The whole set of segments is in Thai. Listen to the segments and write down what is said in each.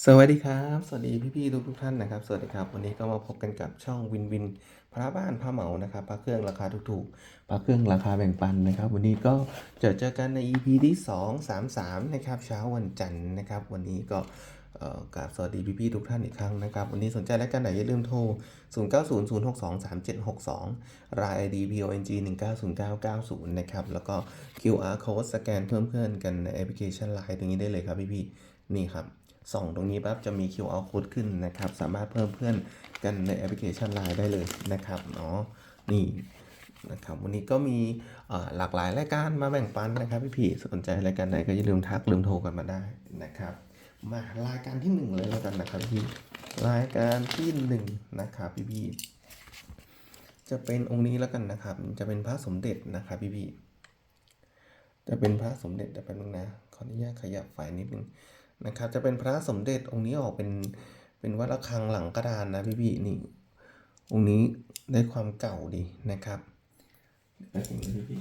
สวัสดีครับ สวัสดีพี่ๆทุกทุกๆท่านนะครับ สวัสดีครับ วันนี้ก็มาพบกันกับช่องวินวิน พระบ้านพระเหมานะครับพระเครื่องราคาถูกๆพระเครื่องราคาแบ่งปันนะครับ วันนี้ก็เจอเจอกันใน EP ที่ 2 3 3 นะครับ เช้าวันจันทร์นะครับ วันนี้ก็เอ่อกราบสวัสดีพี่ๆทุกท่านอีกครั้งนะครับ วันนี้สนใจรายการไหนอย่าลืมโทร 0900623762 ราย ID PONG 190990 นะครับ แล้วก็ QR code สแกนเพิ่มเพื่อนกันในแอปพลิเคชัน Line ตรงนี้ได้เลยครับพี่ๆนี่ครับ ส่องตรงนี้ปั๊บจะมี QR code ขึ้นนะครับ สามารถเพิ่มเพื่อนกันในแอปพลิเคชัน Line ได้เลยนะครับเนาะนี่นะครับวันนี้ก็มีหลากหลายรายการมาแบ่งปันนะครับพี่พี่สนใจรายการไหนก็อย่าลืมทักลืมโทรกันมาได้นะครับ มารายการที่หนึ่งเลยแล้วกันนะครับพี่รายการที่หนึ่งนะครับพี่พี่จะเป็นองค์นี้แล้วกันนะครับ จะเป็นพระสมเด็จนะครับพี่พี่จะเป็นพระสมเด็จแต่เป็นนึงนะขออนุญาตขยับไฟนิดนึง นะครับ จะเป็นพระสมเด็จองค์นี้ออกเป็นเป็นวัดระฆังหลังกระดานนะพี่พี่นี่ องค์นี้ได้ความเก่าดีนะครับแป๊บนึงพี่พี่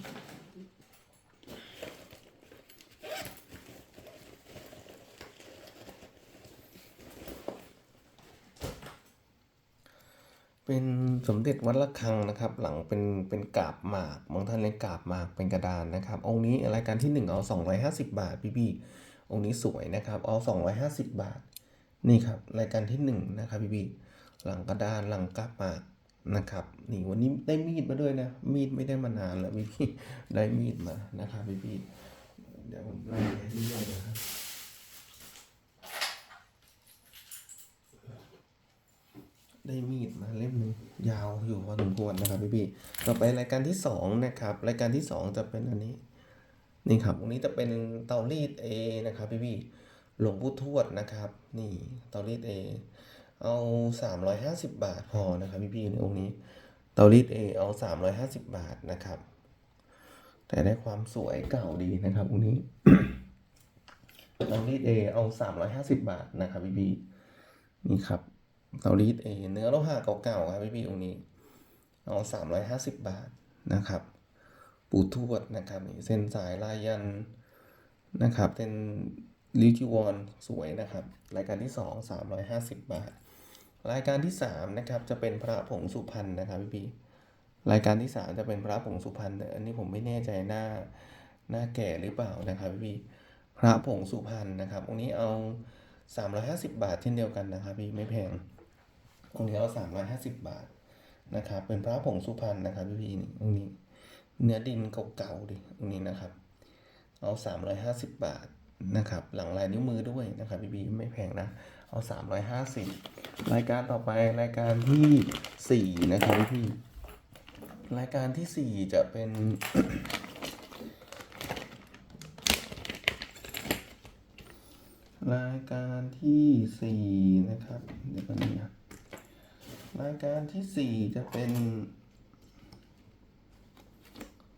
เป็นสมเด็จวัดระฆังนะครับ หลังเป็นเป็นกาบหมากบางท่านเรียกกาบหมากเป็นกระดานนะครับ องค์นี้รายการที่หนึ่งเอา 250 บาทพี่พี่ องค์นี้สวยนะครับเอา250 บาท นี่ครับรายการที่1นะครับพี่บีหลังกระดานหลังกลับมานะครับนี่วันนี้ได้มีดมาด้วยนะ มีดไม่ได้มานานแล้วพี่พี่ได้มีดมานะครับพี่พี่เดี๋ยวผมไล่ให้ดูหน่อยนะครับได้มีดมาเล่มหนึงยาวอยู่พอสมควรนะครับพี่พี่ต่อไปรายการที่สองนะครับรายการที่สองจะเป็นอันนี้ นี่ครับตรงนี้จะเป็นเตารีดเอนะครับพี่พี่หลวงปู่ทวดนะครับ นี่เตารีดเอเอา 350 บาทพอนะครับพี่พี่ในองค์นี้ เตารีดเอเอา 350 บาทนะครับ แต่ได้ความสวยเก่าดีนะครับองค์นี้เตารีดเอเอา 350 บาทนะครับพี่พี่นี่ครับเตารีดเอเนื้อโลหะเก่าๆครับพี่พี่องค์นี้ เอา 350 บาทนะครับ ปู่ทวดนะครับนี่เส้นสายลายยันนะครับเป็นลิวจิวอนสวยนะครับ รายการที่ 2 350 บาท รายการที่3นะครับจะเป็นพระผงสุพรรณนะครับพี่พี่รายการที่ 3 จะเป็นพระผงสุพรรณอันนี้ผมไม่แน่ใจหน้าหน้าแก่หรือเปล่านะครับพี่พี่พระผงสุพรรณนะครับองค์นี้เอา 350 บาทเช่นเดียวกันนะครับพี่ไม่แพงองค์นี้เอา350 บาทนะครับเป็นพระผงสุพรรณนะครับพี่พีนี่องค์นี้ เนื้อดินเก่าๆดิตรงนี้นะครับ เอา 350 บาทนะครับ หลังลายนิ้วมือด้วยนะครับพี่บีไม่แพงนะ เอา 350 รายการต่อไปรายการที่ 4 นะครับพี่ รายการที่ 4 จะเป็นรายการที่4นะครับเดี๋ยวกันนะรายการที่4จะเป็น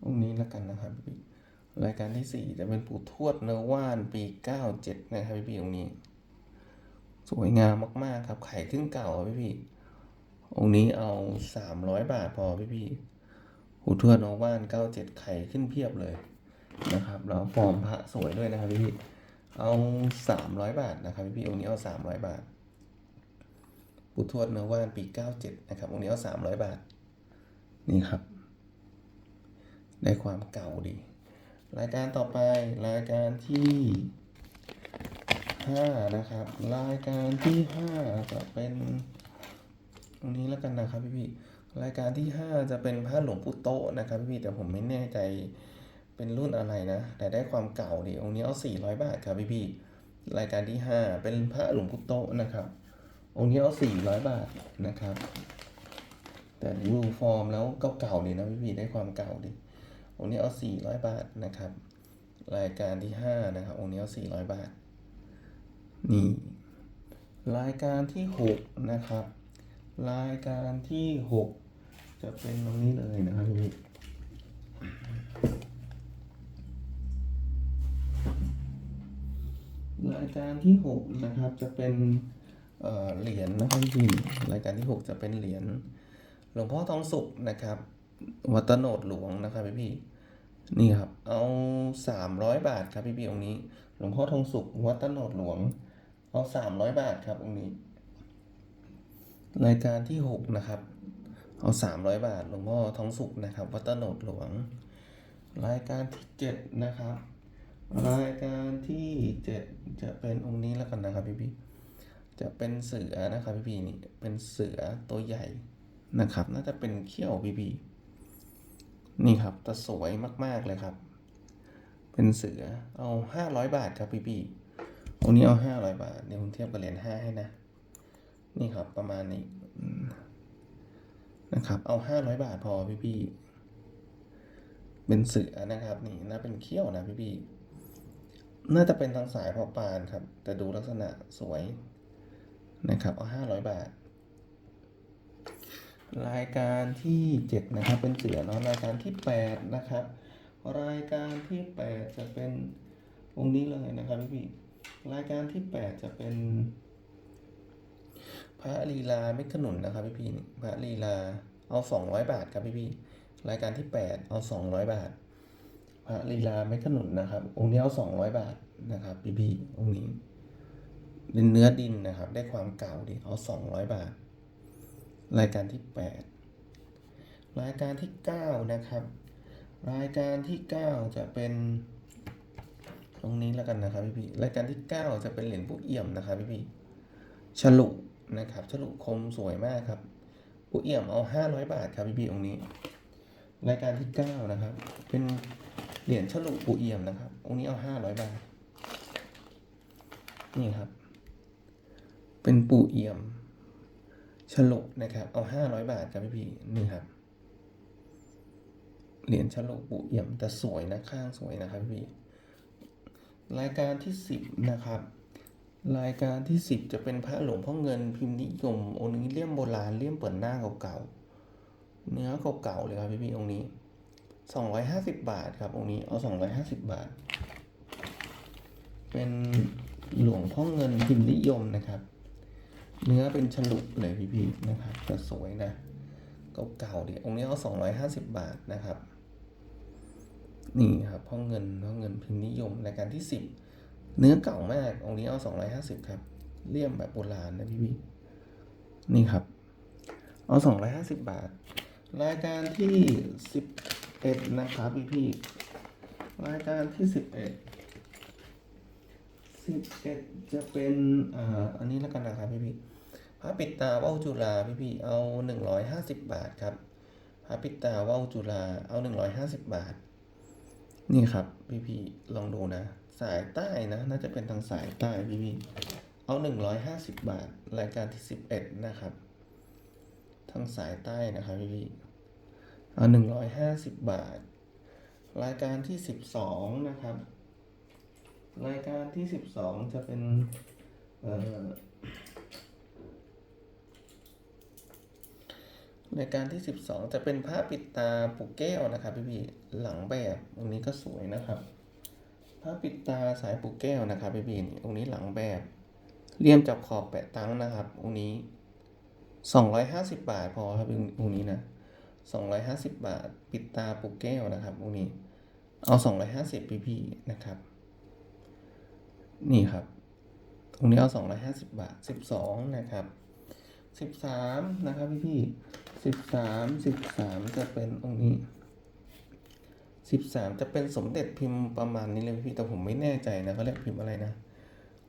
องค์นี้แล้วกันนะครับพี่รายการที่ 4 จะเป็นปู่ทวดเนอว่านปี 97 นะครับพี่พี่องค์นี้ สวยงามมากๆครับไข่ครึ่งเก่าครับพี่พี่องค์นี้เอา 300 บาทพอพี่พี่ปู่ทวดเนอว่าน 97 ไข่ขึ้นเพียบเลยนะครับแล้วฟอร์มพระสวยด้วยนะครับพี่พี่เอา 300 บาทนะครับพี่พี่องค์นี้เอา 300 บาทปู่ทวดเนอว่านปี 97 นะครับองค์นี้เอา 300 บาทนี่ครับ ได้ความเก่าดี รายการต่อไปรายการที่ห้านะครับ รายการที่ห้าจะเป็นตรงนี้แล้วกันนะครับพี่พี่รายการที่ห้าจะเป็นพระหลวงปู่โตนะครับพี่พี่แต่ผมไม่แน่ใจเป็นรุ่นอะไรนะ แต่ได้ความเก่าดีองค์นี้เอาสี่ร้อยบาทครับพี่พี่รายการที่ห้าเป็นพระหลวงปู่โตนะครับองค์นี้เอาสี่ร้อยบาทนะครับ แต่ดูฟอร์มแล้วก็เก่าดีนะพี่พี่ได้ความเก่าดี องค์นี้เอา 400 บาทนะครับ รายการที่ 5 นะครับ องค์นี้เอา 400 บาท นี่ รายการที่ 6 นะครับ รายการที่ 6 จะเป็นตรงนี้เลยนะครับพี่รายการที่ 6 นะครับ จะเป็นเหรียญนะครับพี่รายการที่ 6 จะเป็นเหรียญหลวงพ่อทองสุกนะครับ วัดตโนดหลวงนะครับพี่ นี่ครับ เอา300บาทครับพี่พี่องค์นี้ หลวงพ่อทองสุขวัดตโนดหลวง เอาสามร้อยบาทครับองค์นี้ รายการที่หกนะครับ เอาสามร้อยบาท หลวงพ่อทองสุขนะครับ วัดตโนดหลวง รายการที่เจ็ดนะครับ รายการที่เจ็ดจะเป็นองค์นี้แล้วกันนะครับพี่พี่จะเป็นเสือนะครับพี่พี่นี่เป็นเสือตัวใหญ่นะครับ น่าจะเป็นเขี้ยวพี่พี่ นี่ครับแต่สวยมาก ๆ เลยครับ เป็นเสือเอาห้าร้อยบาทครับพี่พี่องนี้เอาห้าร้อยบาทเดี๋ยวผมเทียบกับเหรียญห้าให้นะ นี่ครับประมาณนี้นะครับ เอาห้าร้อยบาทพอพี่พี่เป็นเสือนะครับ นี่น่าเป็นเขี้ยวนะพี่พี่น่าจะเป็นทางสายพอปานครับ แต่ดูลักษณะสวยนะครับ เอาห้าร้อยบาท รายการที่เจ็ดนะครับ เป็นเสือเนาะรายการที่แปดนะครับ รายการที่แปดจะเป็นองค์นี้เลยนะครับพี่พี่รายการที่แปดจะเป็น พระลีลาเม็ดขนุนนะครับพี่พี่นี่พระลีลาเอาสองร้อยบาทครับพี่พี่รายการที่แปดเอาสองร้อยบาท พระลีลาเม็ดขนุนนะครับ องค์นี้เอาสองร้อยบาทนะครับพี่พี่องค์นี้เป็นเนื้อดินนะครับ ได้ความเก่าดีเอาสองร้อยบาท รายการที่แปดรายการที่เก้านะครับ รายการที่เก้าจะเป็น ตรงนี้แล้วกันนะครับพี่พี่รายการที่เก้าจะเป็นเหรียญผู้เอี่ยมนะครับพี่พี่ฉลุนะครับฉลุคมสวยมากครับ ผู้เอี่ยมเอาห้าร้อยบาทครับพี่พี่องค์นี้ รายการที่เก้านะครับ เป็นเหรียญฉลุผู้เอี่ยมนะครับ องค์นี้เอาห้าร้อยบาท นี่ครับ เป็นปู่เอี่ยม ฉลุนะครับ เอาห้าร้อยบาทครับพี่พี่นี่ครับ เหรียญฉลุปู่เอี่ยมแต่สวยนะข้างสวยนะครับพี่ รายการที่สิบนะครับ รายการที่สิบจะเป็นพระหลวงพ่อเงินพิมพ์นิยมองค์นี้เลี่ยมโบราณเลี่ยมเปิดหน้าเก่าๆ เนื้อเก่าๆเลยครับพี่พี่องค์นี้สองร้อยห้าสิบบาทครับองค์นี้เอาสองร้อยห้าสิบบาท เป็นหลวงพ่อเงินพิมพ์นิยมนะครับ เนื้อเป็นฉลุเลยพี่พี่ๆนะครับแต่สวยนะ เก่าๆดิองค์นี้เอาสองร้อยห้าสิบบาทนะครับ นี่ครับพ่อเงินพ่อเงินพิมพ์นิยมรายการที่สิบเนื้อเก่ามาก องค์นี้เอาสองร้อยห้าสิบครับ เลี่ยมแบบโบราณนะพี่พี่นี่ครับ เอาสองร้อยห้าสิบบาท รายการที่สิบเอ็ดนะครับพี่พี่รายการที่สิบเอ็ดสิบเอ็ดจะเป็นอ่าอันนี้แล้วกันนะครับพี่พี่ พระปิดตาว่าวจุฬาพี่พี่เอาหนึ่งร้อยห้าสิบบาทครับพระปิดตาว่าวจุฬาเอาหนึ่งร้อยห้าสิบบาท นี่ครับพี่พี่ลองดูนะ สายใต้นะ น่าจะเป็นทางสายใต้พี่พี่เอาหนึ่งร้อยห้าสิบบาท รายการที่สิบเอ็ดนะครับ ทางสายใต้นะครับพี่พี่เอาหนึ่งร้อยห้าสิบบาท รายการที่สิบสองนะครับ รายการที่สิบสองจะเป็นเอ่อ รายการที่สิบสองจะเป็นผ้าปิดตาปุกแก้วนะครับพี่พี่หลังแบบตรงนี้ก็สวยนะครับผ้าปิดตาสายปุกแก้วนะครับพี่พี่นี่ตรงนี้หลังแบบเลี่ยมจับขอบแปะตั้งนะครับตรงนี้สองร้อยห้าสิบบาทพอครับองค์นี้นะสองร้อยห้าสิบบาท ปิดตาปุกแก้วนะครับองค์นี้ เอาสองร้อยห้าสิบพี่พี่นะครับ นี่ครับองค์นี้เอาสองร้อยห้าสิบบาทสิบสองนะครับสิบสามนะครับพี่พี่ สิบสามสิบสามจะเป็นองค์นี้สิบสามจะเป็นสมเด็จพิมพ์ประมาณนี้เลยพี่แต่ผมไม่แน่ใจนะเขาเรียกพิมพ์อะไรนะ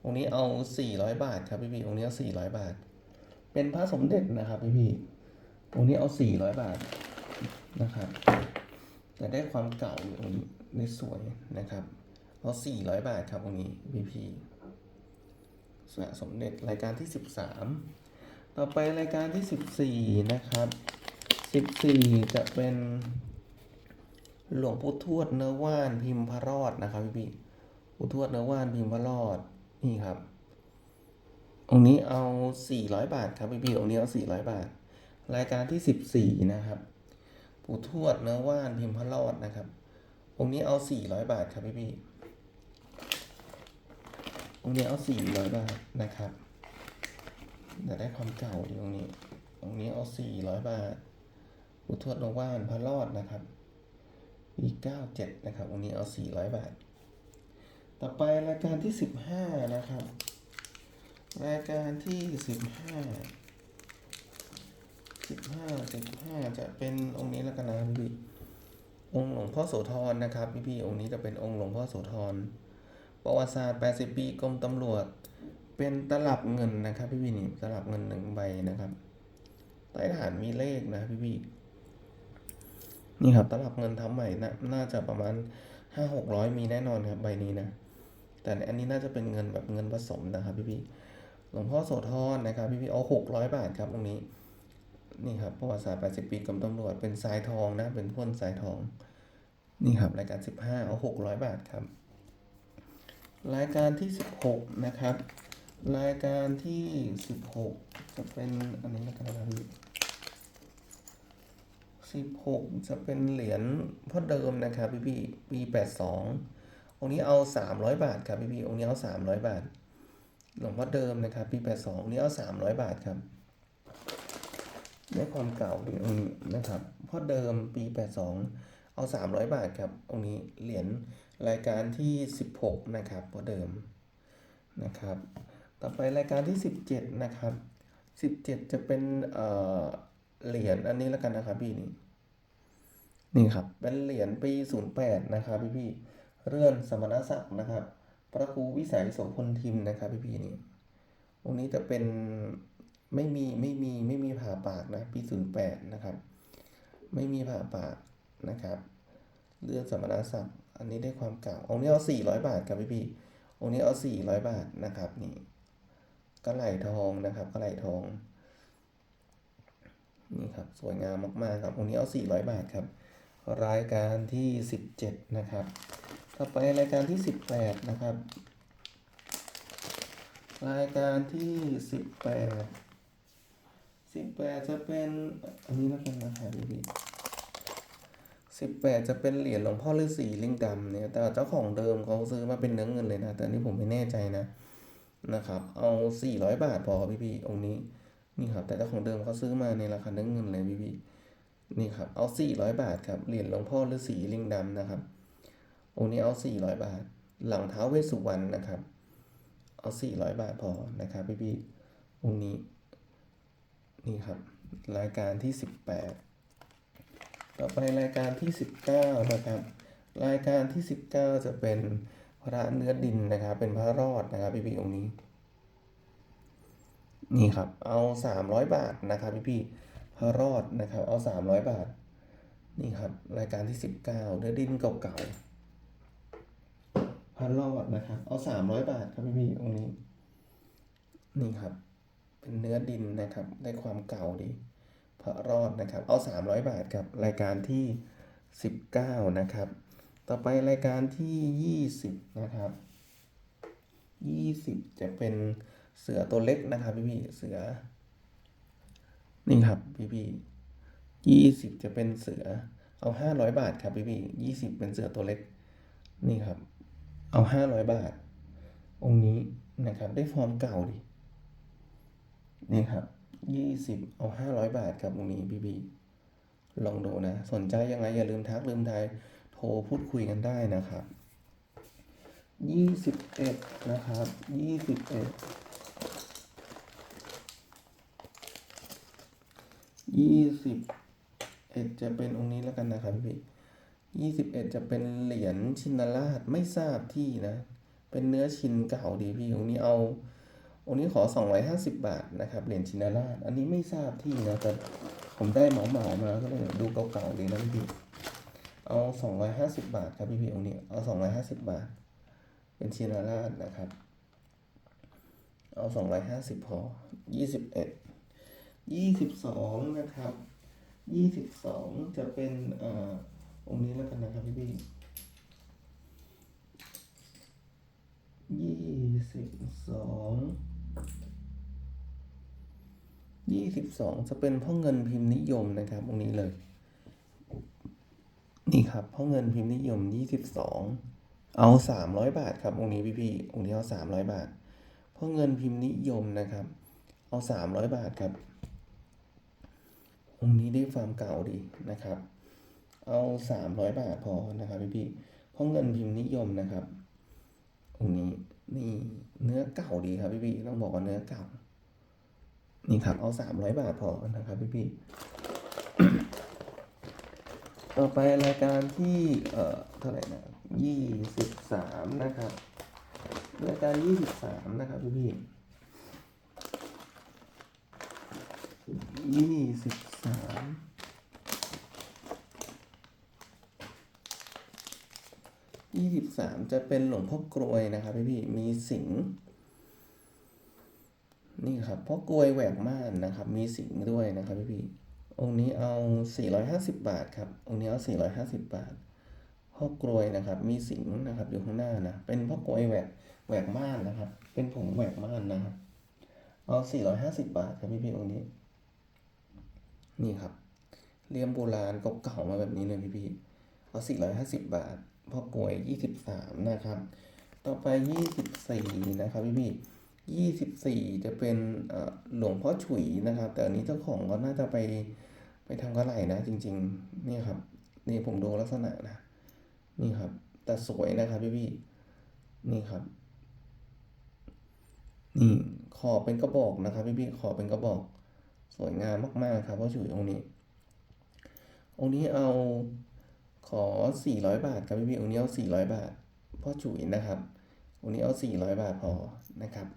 องค์นี้เอาสี่ร้อยบาทครับพี่พี่องค์นี้เอาสี่ร้อยบาท เป็นพระสมเด็จนะครับพี่พี่องค์นี้เอาสี่ร้อยบาทนะครับ แต่ได้ความเก่าอยู่องค์นี้สวยนะครับเอาสี่ร้อยบาทครับองค์นี้พี่พี่สวยสมเด็จรายการที่สิบสาม ต่อไปรายการที่สิบสี่นะครับสิบสี่จะเป็นหลวงปู่ทวดเนื้อว่านพิมพ์พระรอดนะครับพี่พี่ปู่ทวดเนื้อว่านพิมพ์พระรอดนี่ครับ องค์นี้เอา 400 บาทครับพี่พี่องค์นี้เอา 400 บาท รายการที่ 14 นะครับ ปู่ทวดเนื้อว่านพิมพ์พระรอดนะครับ องค์นี้เอา 400 บาทครับพี่พี่องค์นี้เอา 400 บาทนะครับ แต่ได้ความเก่าดีองนี้องนี้เอา400บาทปู่ทวดเนื้อว่านพระรอดนะครับปี97นะครับองนี้เอา400บาท ต่อไปรายการที่15นะครับ รายการที่สิบห้าสิบห้าสิบห้าจะเป็นองค์นี้แล้วกันนะพี่องค์หลวงพ่อโสธรนะครับพี่พี่องค์นี้จะเป็นองค์หลวงพ่อโสธรประวัติศาสตร์80ปีกรมตำรวจ เป็นตลับเงินนะครับ พี่พี่นี่ตลับเงินหนึ่งใบนะครับ ใต้ฐานมีเลขนะพี่พี่นี่ครับตลับเงินทำใหม่นะน่าจะประมาณห้าหกร้อยมีแน่นอนครับใบนี้นะ แต่อันนี้น่าจะเป็นเงินแบบเงินผสมนะครับพี่พี่หลวงพ่อโสธรนะครับพี่พี่เอาหกร้อยบาทครับตรงนี้ นี่ครับประวัติศาสตร์80ปีกรมตำรวจเป็นสายทองนะ เป็นพ่นสายทอง นี่ครับรายการ15เอา600บาทครับ รายการที่16นะครับ รายการที่16จะเป็นอันนี้นะครับพี่16จะเป็นเหรียญพ่อเดิมนะครับพี่พี่ปี82องค์นี้เอา300บาทครับพี่พี่องนี้เอา300บาท หลวงพ่อเดิมนะครับปี82องนี้เอา300บาทครับได้ความเก่าถึงองค์นี้นะครับพราะเดิมปี82เอา300บาทครับองนี้เหรียญรายการที่16นะครับพราะเดิมนะครับ ต่อไปรายการที่ 17 นะครับ 17 จะเป็นเอ่อเหรียญอันนี้แล้วกันนะครับพี่นี่นี่ครับเป็นเหรียญปี 08 นะครับพี่พี่เรื่อนสมณศักดิ์นะครับ พระครูวิสัยโสพลทิมนะครับพี่พี่นี่องนี้จะเป็นไม่มีไม่มีไม่มีผ่าปากนะปีศูนย์แปดนะครับ ไม่มีผ่าปากนะครับเลือดสมณศักดิ์อันนี้ได้ความเก่าองค์นี้เอาสี่ร้อยบาทครับพี่พี่องค์นี้เอาสี่ร้อยบาทนะครับนี่ กระไหลทองนะครับกระไหลทองนี่ครับสวยงามมากๆครับองค์นี้เอาสี่ร้อยบาทครับ รายการที่สิบเจ็ดนะครับต่อไปรายการที่สิบแปดนะครับ รายการที่สิบแปดสิบแปดจะเป็นอันนี้แล้วกันนะครับพี่สิบแปดจะเป็นเหรียญหลวงพ่อฤาษีลิงดำเนี่ยแต่เจ้าของเดิมเขาซื้อมาเป็นเนื้อเงินเลยนะ แต่นนี้ผมไม่แน่ใจนะ นะครับ เอาสี่ร้อยบาทพอพี่พี่องค์นี้นี่ครับ แต่เจ้าของเดิมเขาซื้อมาในราคาเนื้อเงินเลยพี่พี่นี่ครับ เอาสี่ร้อยบาทครับเหรียญหลวงพ่อฤาษีลิงดำนะครับ องค์นี้เอาสี่ร้อยบาท หลังเท้าเวสุวรรณนะครับ เอาสี่ร้อยบาทพอนะครับพี่พี่องค์นี้ นี่ครับ รายการที่ 18 ต่อไปรายการที่ 19 นะครับ รายการที่ 19 จะเป็น พระเนื้อดินนะครับ เป็นพระรอดนะครับพี่พี่ๆองค์นี้ นี่ครับ เอา300บาทนะครับพี่พี่ๆพระรอดนะครับ เอา300บาท นี่ครับ รายการที่19เนื้อดินเก่าๆพระรอดนะครับ เอา300บาทครับพี่พี่ๆองค์นี้ นี่ครับ เป็นเนื้อดินนะครับ ได้ความเก่าดี พระรอดนะครับ เอา300บาทครับ รายการที่19นะครับ ต่อไปรายการที่ 20 นะครับ 20 จะเป็นเสือตัวเล็กนะครับพี่พี่เสือ นี่ครับพี่พี่ยี่สิบจะเป็นเสือ เอา500บาทครับพี่พี่ยี่สิบเป็นเสือตัวเล็ก นี่ครับ เอา500บาท องค์นี้นะครับ ได้ฟอร์มเก่าดีนี่ครับยี่สิบเอาห้าร้อยบาทครับตรงนี้พี่บีลองดูนะ สนใจยังไงอย่าลืมทักลืมทาย โทรพูดคุยกันได้นะครับยี่สิบเอ็ดนะครับยี่สิบเอ็ดยี่สิบเอ็ดจะเป็นองค์นี้แล้วกันนะครับพี่ยี่สิบเอ็ดจะเป็นเหรียญชินราชไม่ทราบที่นะ เป็นเนื้อชินเก่าดีพี่องค์นี้เอา องค์นี้ขอ250บาทนะครับเหรียญชินาราช อันนี้ไม่ทราบที่นะแต่ผมได้เหมาเหมามาก็เลยดูเก่าๆดีนะพี่ เอา 250 บาทครับพี่พี่องนี้เอา 250 บาท เป็นชินาราชนะครับ เอา 250 พอ 21 22 นะครับ 22 จะเป็นอ่อองค์นี้แล้วกันนะครับพี่พี่ยี่สิบสองยี่สิบสองจะเป็นพ่อเงินพิมพ์นิยมนะครับตรงนี้เลย นี่ครับพ่อเงินพิมพ์นิยมยี่สิบสองเอาสามร้อยบาทครับองค์นี้พี่พี่องค์นี้เอาสามร้อยบาทพ่อเงินพิมพ์นิยมนะครับ เอาสามร้อยบาทครับองค์นี้ได้ความเก่าดีนะครับ เอาสามร้อยบาทพอนะครับพี่พี่ๆพ่อเงินพิมพ์นิยมนะครับองค์นี้นี่เนื้อเก่าดีครับพี่พี่ต้องบอกว่าเนื้อเก่านี่ครับเอาสามร้อยบาทพอนะครับพี่พี่ ต่อไปรายการที่เอ่อเท่าไหร่นะยี่สิบสามนะครับ รายการยี่สิบสามนะครับพี่พี่ยี่สิบสามยี่สิบสามจะเป็นหลวงพ่อกรวยนะครับพี่พี่มีสิงห์นี่ครับพ่อกรวยแหวกม่านนะครับ มีสิงห์ด้วยนะครับพี่พี่ องค์นี้เอา 450 บาทครับ องค์นี้เอา 450 บาทพ่อกรวยนะครับ มีสิงนะครับอยู่ข้างหน้านะ เป็นพ่อกรวยแหวกแหวกม่านนะครับ เป็นผงแหวกม่านนะครับ เอา 450 บาทครับพี่พี่องค์นี้ นี่ครับ เลี่ยมโบราณเก่าๆมาแบบนี้เลยพี่พี่เอา 450 บาทพ่อกรวย 23 นะครับ ต่อไป 24 นะครับพี่พี่24จะเป็นหลวงพ่อฉุยนะครับ แต่อันนี้เจ้าของเขาน่าจะไป ไปทำกระไหล่นะ จริง ๆ นี่ครับ นี่ผมดูลักษณะนะ นี่ครับ แต่สวยนะครับพี่พี่นี่ครับ นี่ขอเป็นกระบอกนะครับพี่พี่ขอเป็นกระบอก สวยงามมากๆครับพ่อฉุยองค์นี้ องค์นี้เอาขอ 400 บาทครับพี่พี่องค์นี้เอา 400 บาทพ่อฉุยนะครับองค์นี้เอา 400 บาทพอนะครับ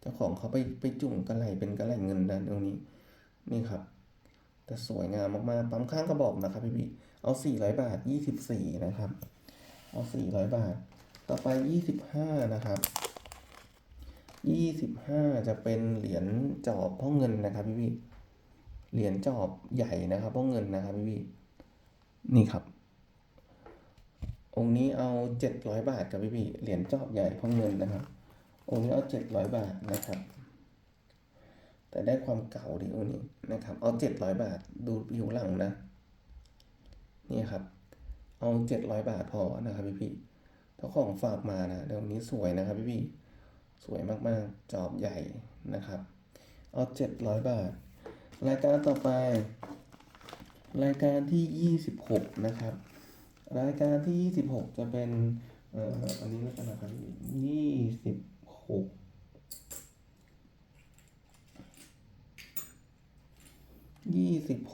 เจ้าของเขาไปไปจุ่มกระไหลเป็นกระไหลเงินนะตรงนี้ นี่ครับ แต่สวยงามมากๆ ปั๊มข้างกระบอกนะครับพี่พี่เอา 400 บาท 24 นะครับ เอา 400 บาท ต่อไป 25 นะครับ 25 จะเป็นเหรียญจอบพ่อเงินนะครับพี่พี่เหรียญจอบใหญ่นะครับพ่อเงินนะครับพี่พี่นี่ครับ องค์นี้เอา 700 บาทครับพี่พี่เหรียญจอบใหญ่พ่อเงินนะครับ องค์นี้เอา 700 บาทนะครับ แต่ได้ความเก่าดีองค์นี้นะครับ เอา 700 บาทดูผิวหลังนะนี่ครับ เอา 700 บาทพอนะครับพี่พี่เจ้าของฝากมานะเดี๋ยวนี้สวยนะครับพี่พี่สวยมากๆ จอบใหญ่นะครับ เอา 700 บาท รายการต่อไป รายการที่ 26 นะครับ รายการที่ 26 จะเป็น เอ่อ อันนี้แล้วกันนะครับ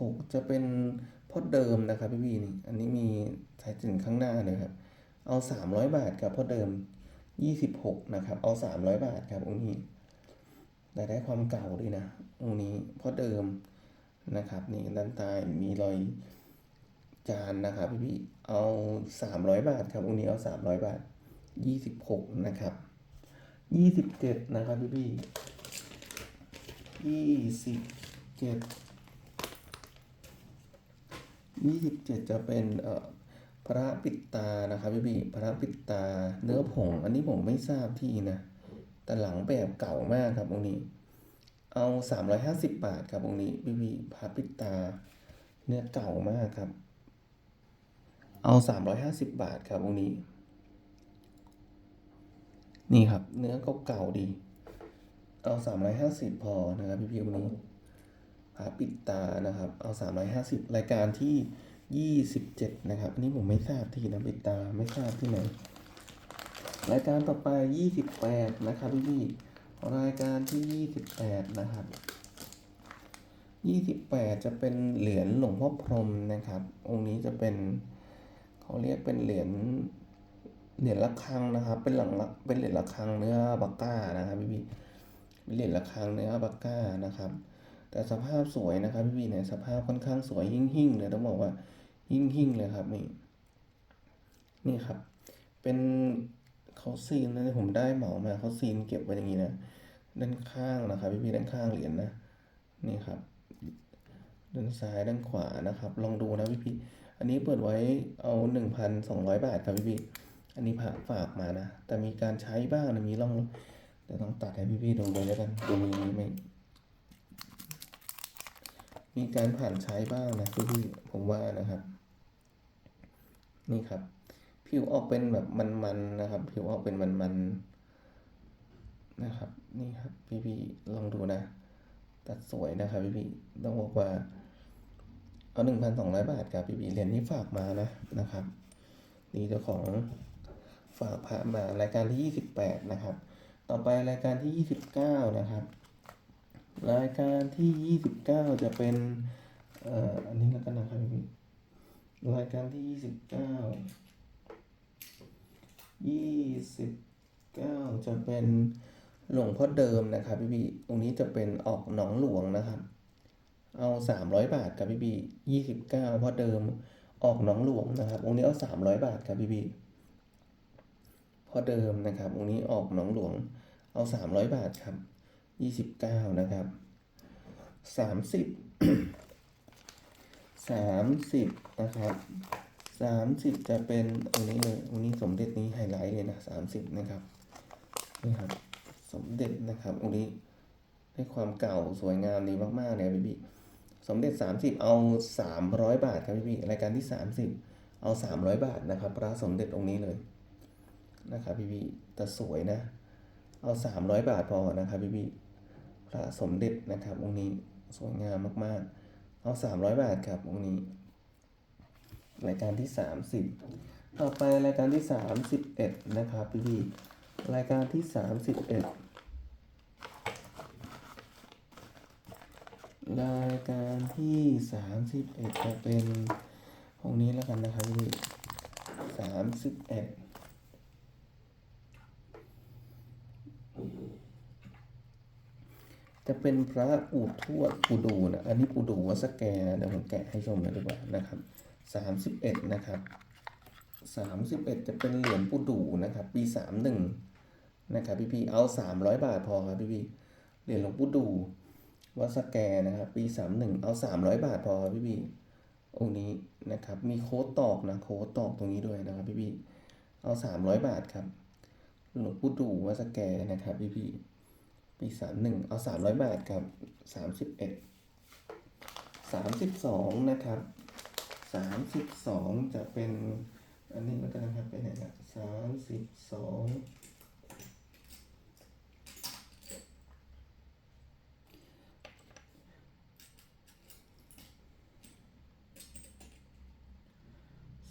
6 จะเป็นพอดเดิมนะครับพี่พีนี่ อันนี้มีสายสินข้างหน้าเลยครับ เอา 300 บาทกับพอดเดิม 26 นะครับ เอา 300 บาทครับองค์นี้แต่ได้ความเก่าด้วยนะองค์นี้พอดเดิมนะครับ นี่ด้านใต้มีรอยจานนะครับพี่พี่เอา 300 บาทครับองค์นี้เอา 300 บาท 26 นะครับ 27 นะครับพี่พี่27 ยี่สิบเจ็ดจะเป็นเอ่อพระปิดตานะครับพี่พี่พระปิดตาเนื้อผง อันนี้ผมไม่ทราบที่นะ แต่หลังแบบเก่ามากครับองค์นี้ เอาสามร้อยห้าสิบบาทครับองค์นี้พี่พี่พระปิดตา เนื้อเก่ามากครับ เอาสามร้อยห้าสิบบาทครับองค์นี้ นี่ครับ เนื้อเก่าๆดี เอาสามร้อยห้าสิบพอนะครับพี่พี่องค์นี้ ผาปิดตานะครับ เอาสามร้อยห้าสิบรายการที่ยี่สิบเจ็ดนะครับ อันนี้ผมไม่ทราบที่นะปิดตาไม่ทราบที่ไหน รายการต่อไปยี่สิบแปดนะครับพี่พี่รายการที่ยี่สิบแปดนะครับยี่สิบแปดจะเป็นเหรียญหลวงพ่อพรหมนะครับ องค์นี้จะเป็นเขาเรียกเป็นเหรียญเหรียญระฆังนะครับ เป็นหลังเป็นเหรียญระฆังเนื้อบักก้านะครับพี่พี่เป็นเหรียญระฆังเนื้อบักก้านะครับ แต่สภาพสวยนะครับพี่พี่เนี่ยสภาพค่อนข้างสวยยิ่งหิ่งเลยต้องบอกว่ายิ่งหิ่งเลยครับนี่นี่ครับ เป็นเขาซีนนะผมได้เหมามาเขาซีนเก็บไว้อย่างนี้นะด้านข้างนะครับพี่พี่ด้านข้างเหรียญนะนี่ครับด้านซ้ายด้านขวานะครับ ลองดูนะพี่พี่อันนี้เปิดไว้เอาหนึ่งพันสองร้อยบาทครับพี่พี่อันนี้ฝากฝากมานะแต่มีการใช้บ้างนะมีร่องเดี๋ยวต้องตัดให้พี่พี่ดูเลยแล้วกันดูมีไหม มีการผ่านใช้บ้างนะพี่พี่ผมว่านะครับ นี่ครับ ผิวออกเป็นแบบมันๆนะครับ ผิวออกเป็นมันๆนะครับ นี่ครับ พี่พี่ลองดูนะ ตัดสวยนะครับพี่พี่ต้องบอกว่าเอาหนึ่งพันสองร้อยบาทครับพี่พี่เหรียญนี้ฝากมานะนะครับ นี่เจ้าของฝากพระมารายการที่28นะครับ ต่อไปรายการที่29นะครับ รายการที่29จะเป็นเอ่ออันนี้แล้วกันนะครับพี่รายการที่29 29จะเป็นหลวงพ่อเดิมนะครับพี่พี่ตรงนี้จะเป็นออกหนองหลวงนะครับ เอาสามร้อยบาทครับพี่พี่ยี่สิบเก้าพราะเดิมออกหนองหลวงนะครับองค์นี้เอาสามร้อยบาทครับพี่พี่พราะเดิมนะครับองค์นี้ออกหนองหลวงเอาสามร้อยบาทครับ ยี่สิบเก้านะครับสามสิบสามสิบนะครับสามสิบจะเป็นองค์นี้เลยองค์นี้สมเด็จนี้ไฮไลท์เลยนะสามสิบนะครับนี่ครับ สมเด็จนะครับองค์นี้ให้ความเก่าสวยงามดีมากๆเลยครับพี่พี่สมเด็จ 30 เอา 300 บาทครับพี่พี่รายการที่ 30 เอา 300 บาทนะครับพระสมเด็จองค์นี้เลยนะครับพี่พี่แต่สวยนะ เอา 300 บาทพอนะครับพี่พี่ พระสมเด็จนะครับองค์นี้สวยงามมากๆ เอา 300 บาทครับองค์นี้ รายการที่ 30 ต่อไปรายการที่ 31 นะครับพี่รายการที่ 31 รายการที่ 31 จะเป็นองนี้แล้วกันนะครับพี่31 จะเป็นพระอูดทวดปูดูนะ อันนี้ปูดูวัดสแกนะเดี๋ยวผมแกะให้ชมเลยดีกว่านะครับสามสิบเอ็ดนะครับสามสิบเอ็ดจะเป็นเหรียญปูดูนะครับ ปีสามหนึ่งนะครับพี่พี่เอาสามร้อยบาทพอครับพี่พี่เหรียญหลวงปู่ดูวัดสแกนะครับปีสามหนึ่งเอาสามร้อยบาทพอครับพี่พี่องค์นี้นะครับ มีโค้ดตอกนะโค้ดตอกตรงนี้ด้วยนะครับพี่พี่เอาสามร้อยบาทครับหลวงปู่ดูวัดสแกนะครับพี่พี่ ปีสามหนึ่งเอาสามร้อยบาทครับสามสิบเอ็ดสามสิบสองนะครับสามสิบสองจะเป็นอันนี้แล้วกันนะครับเป็นไหนละสามสิบสอง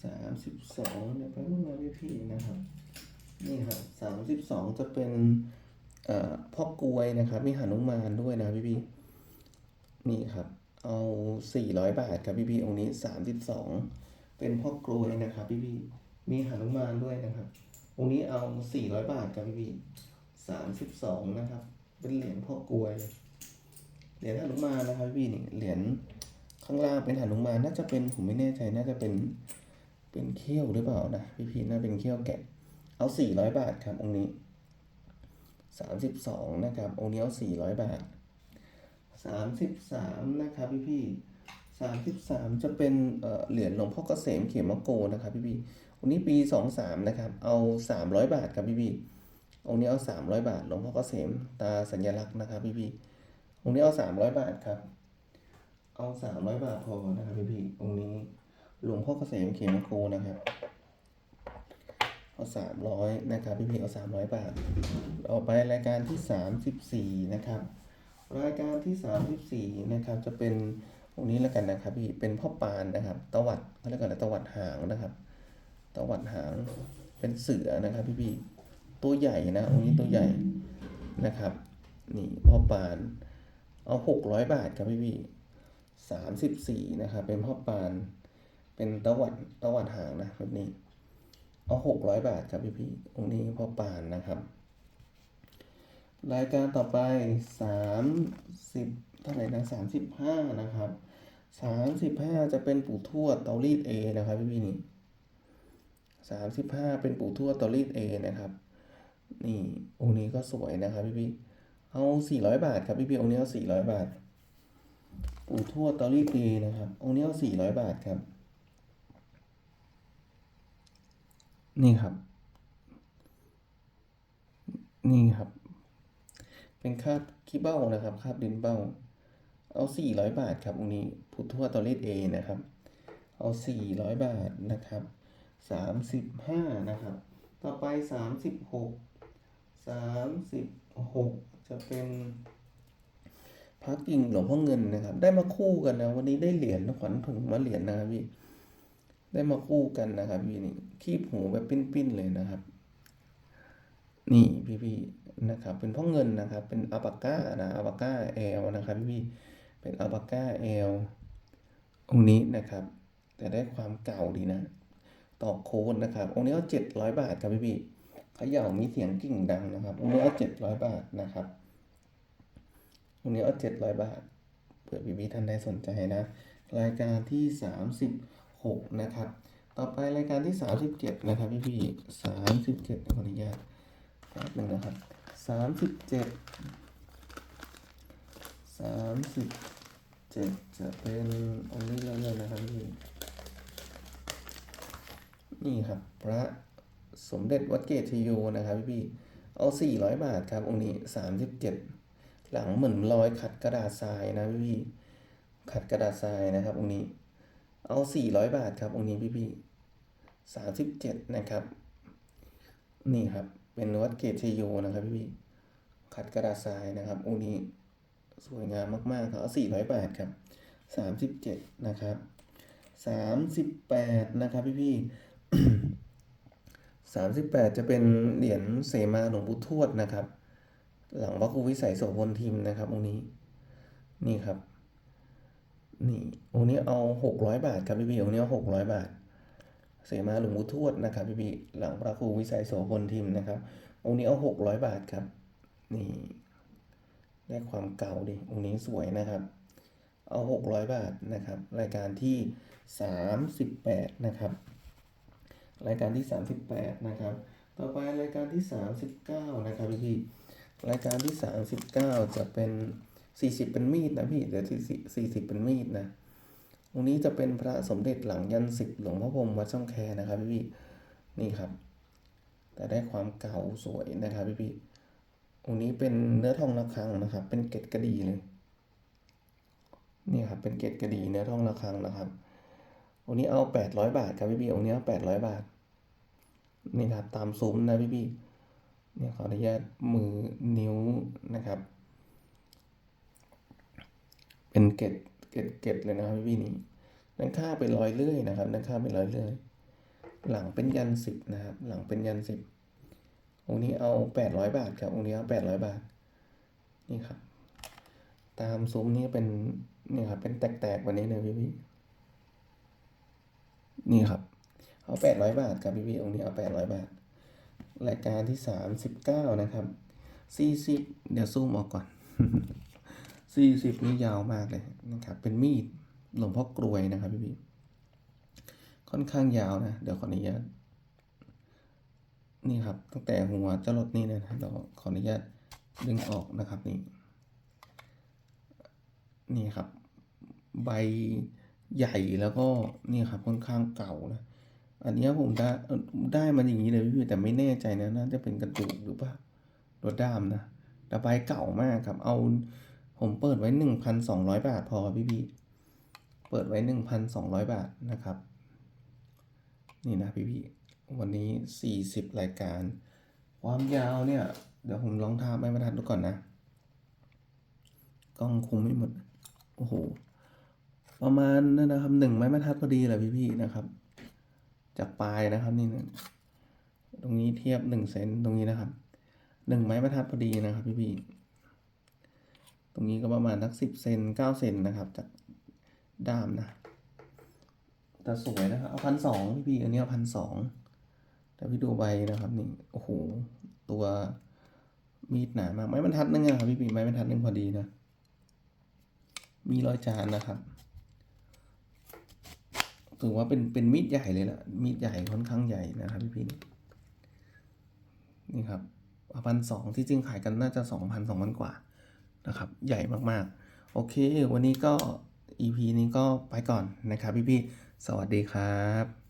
สามสิบสองเนี่ยวไปรุ่นมาพี่พี่นะครับ นี่ครับสามสิบสองจะเป็น พ่อกลวยนะครับ มีหนุมานด้วยนะพี่พี่นี่ครับ เอาสี่ร้อยบาทครับพี่พี่องค์นี้สามสิบสองเป็นพ่อกลวยนะครับพี่พี่มีหนุมานด้วยนะครับองค์นี้เอาสี่ร้อยบาทครับพี่พี่สามสิบสองนะครับ เป็นเหรียญพ่อกลวย เหรียญหนุมานนะครับพี่นี่เหรียญข้างล่างเป็นหนุมานน่าจะเป็นผมไม่แน่ใจน่าจะเป็นเป็นเขี้ยวหรือเปล่านะพี่พี่น่าเป็นเขี้ยวแกะ เอาสี่ร้อยบาทครับองค์นี้ สามสิบสองนะครับองค์นี้เอาสี่ร้อยบาทสามสิบสามนะครับพี่พี่สามสิบสามจะเป็นเหรียญหลวงพ่อเกษมเขมโกนะครับพี่พี่องค์นี้ปีสองสามนะครับ เอาสามร้อยบาทครับพี่พี่องค์นี้เอาสามร้อยบาท หลวงพ่อเกษมตาสัญลักษณ์นะครับพี่พี่องค์นี้เอาสามร้อยบาทครับ เอาสามร้อยบาทพอนะครับพี่พี่องค์นี้หลวงพ่อเกษมเขมโกนะครับ เอาสามร้อยนะครับพี่พีเอาสามร้อยบาทต่อไปรายการที่สามสิบสี่นะครับ รายการที่สามสิบสี่นะครับจะเป็นตรงนี้แล้วกันนะครับพี่เป็นพ่อปานนะครับตวัดเขาเรียกกันตวัดหางนะครับตวัดหางเป็นเสือนะครับพี่พี่ตัวใหญ่นะองค์นี้ตัวใหญ่นะครับนี่พ่อปานเอาหกร้อยบาทครับพี่พี่สามสิบสี่นะครับเป็นพ่อปานเป็นตวัดตวัดหางนะแบบนี้ เอาหกร้อยบาทครับพี่พี่องค์นี้พอปานนะครับ รายการต่อไปสามสิบเท่าไหร่นะสามสิบห้านะครับสามสิบห้าจะเป็นปู่ทวดเตารีดเอนะครับพี่พี่นี่สามสิบห้าเป็นปู่ทวดเตารีดเอนะครับ นี่องค์นี้ก็สวยนะครับพี่พี่เอาสี่ร้อยบาทครับพี่พี่องค์นี้เอาสี่ร้อยบาทปู่ทวดเตารีดเอนะครับองค์นี้เอาสี่ร้อยบาทครับ นี่ครับ นี่ครับ เป็นคาบขี้เบ้านะครับคาบดินเบ้า เอาสี่ร้อยบาทครับองนี้พุทธวตอรีดเอนะครับ เอาสี่ร้อยบาทนะครับสามสิบห้านะครับ ต่อไปสามสิบหกสามสิบหกจะเป็นพระกิ่งหลวงพ่อเงินนะครับ ได้มาคู่กันนะ วันนี้ได้เหรียญขวัญถุงมาเหรียญนะครับพี่ ได้มาคู่กันนะครับพี่นี่คีบหูแบบปิ้นๆเลยนะครับ นี่พี่ๆนะครับ เป็นพ่อเงินนะครับ เป็นอัปาก้านะอัปาก้าเอลนะครับพี่ๆเป็นอัปาก้าเอลองนี้นะครับ แต่ได้ความเก่าดีนะต่อโคนนะครับองนี้เอาเจ็ดร้อยบาทครับพี่ๆเขย่ามีเสียงกิ่งดังนะครับองนี้เอาเจ็ดร้อยบาทนะครับองนี้เอาเจ็ดร้อยบาทเผื่อพี่ๆท่านใดสนใจนะ รายการที่สามสิบ หกนะครับ ต่อไปรายการที่สามสิบเจ็ดนะครับพี่พี่สามสิบเจ็ดขออนุญาตแป๊บหนึ่งนะครับสามสิบเจ็ดสามสิบเจ็ดจะเป็นองค์นี้แล้วเลยนะครับพี่นี่ครับพระสมเด็จวัดเกตชโยนะครับพี่พี่เอาสี่ร้อยบาทครับ องค์นี้สามสิบเจ็ดหลังเหมือนรอยขัดกระดาษทรายนะพี่พี่ขัดกระดาษทรายนะครับองค์นี้ เอาสี่ร้อยบาทครับองค์นี้พี่พี่สามสิบเจ็ดนะครับ นี่ครับ เป็นวัดเกตชโยนะครับพี่พี่ขัดกระดาษทรายนะครับองค์นี้สวยงามมากๆครับเอาสี่ร้อยบาทครับสามสิบเจ็ดนะครับสามสิบแปดนะครับพี่พี่สามสิบแปดจะเป็นเหรียญเสมาหลวงปู่ทวดนะครับ หลังพระครูวิสัยโสพลทิมนะครับองค์นี้ นี่ครับ นี่องค์นี้เอาหกร้อยบาทครับพี่พี่องค์นี้เอาหกร้อยบาท เสมาหลวงปู่ทวดนะครับพี่พี่หลังพระครูวิสัยโสพลทิมนะครับองค์นี้เอาหกร้อยบาทครับ นี่ได้ความเก่าดิองค์นี้สวยนะครับ เอาหกร้อยบาทนะครับ รายการที่สามสิบแปดนะครับ รายการที่สามสิบแปดนะครับ ต่อไปรายการที่สามสิบเก้านะครับพี่พี่รายการที่สามสิบเก้าจะเป็น สี่สิบเป็นมีดนะพี่เดี๋ยวสี่สิบสี่สิบเป็นมีดนะตรงนี้จะเป็นพระสมเด็จหลังยันสิบหลวงพ่อพรมวัดช่องแคนะครับพี่พี่นี่ครับ แต่ได้ความเก่าสวยนะครับพี่พี่องค์นี้เป็นเนื้อทองระฆังนะครับ เป็นเกล็ดกระดีเลยนี่ครับเป็นเกล็ดกระดีเนื้อทองระฆังนะครับองค์นี้เอาแปดร้อยบาทครับพี่พี่องค์นี้เอาแปดร้อยบาทนี่ครับตามซุ้มนะพี่พี่เนี่ยขออนุญาตมือนิ้วนะครับ เป็นเกล็ดเกล็ดเกล็ดเลยนะครับพี่พี่นี่ด้านข้างเป็นรอยเลื่อยนะครับด้านข้างเป็นรอยเลื่อย หลังเป็นยันสิบนะครับ หลังเป็นยันสิบองค์นี้เอาแปดร้อยบาทครับองค์นี้เอาแปดร้อยบาท นี่ครับ ตามซุ้มนี่เป็นนี่ครับ เป็นแตกๆวันนี้เลยพี่พี่นี่ครับ เอาแปดร้อยบาทครับพี่พี่องค์นี้เอาแปดร้อยบาท รายการที่สามสิบเก้านะครับสี่สิบเดี๋ยวซูมออกก่อน สี่สิบนี่ยาวมากเลยนะครับ เป็นมีดหลวงพ่อกรวยนะครับพี่พี่ค่อนข้างยาวนะ เดี๋ยวขออนุญาตนี่ครับตั้งแต่หัวจรดนี่นะเดี๋ยวขออนุญาตดึงออกนะครับนี่นี่ครับ ใบใหญ่แล้วก็นี่ครับค่อนข้างเก่านะอันนี้ผมได้ได้มันอย่างนี้เลยพี่แต่ไม่แน่ใจนะน่าจะเป็นกระดูกหรือเปล่าตัวด้ามนะแต่ใบเก่ามากครับ เอา ผมเปิดไว้หนึ่งพันสองร้อยบาทพอพี่พี่เปิดไว้หนึ่งพันสองร้อยบาทนะครับ นี่นะพี่พี่วันนี้สี่สิบรายการ ความยาวเนี่ย เดี๋ยวผมลองทาไม้บรรทัดดูก่อนนะ กล้องคุมไม่หมด โอ้โห ประมาณนั่นนะครับหนึ่งไม้บรรทัดพอดีแหละพี่ๆนะครับ จากปลายนะครับนี่นะตรงนี้เทียบหนึ่งเซนตรงนี้นะครับหนึ่งไม้บรรทัดพอดีนะครับพี่ๆต รงนี้ก็ประมาณสักสิบเซนเก้าเซนนะครับจากด้ามนะแต่สวยนะครับเอาพันสองพี่ๆอันนี้เอาพันสองแต่พี่ดูใบนะครับนี่โอ้โหตัวมีดหนามากไม้บรรทัดนึงอะครับพี่ๆไม้บรรทัดนึงพอดีนะ มีรอยจานนะครับถือว่าเป็นเป็นมีดใหญ่เลยล่ะ มีดใหญ่ค่อนข้างใหญ่นะครับพี่พีนี่นี่ครับพันสองที่จริงขายกันน่าจะสองพันสองพันกว่า นะครับ ใหญ่มากๆ โอเค วันนี้ก็ EP นี้ก็ไปก่อนนะครับพี่พี่ๆสวัสดีครับ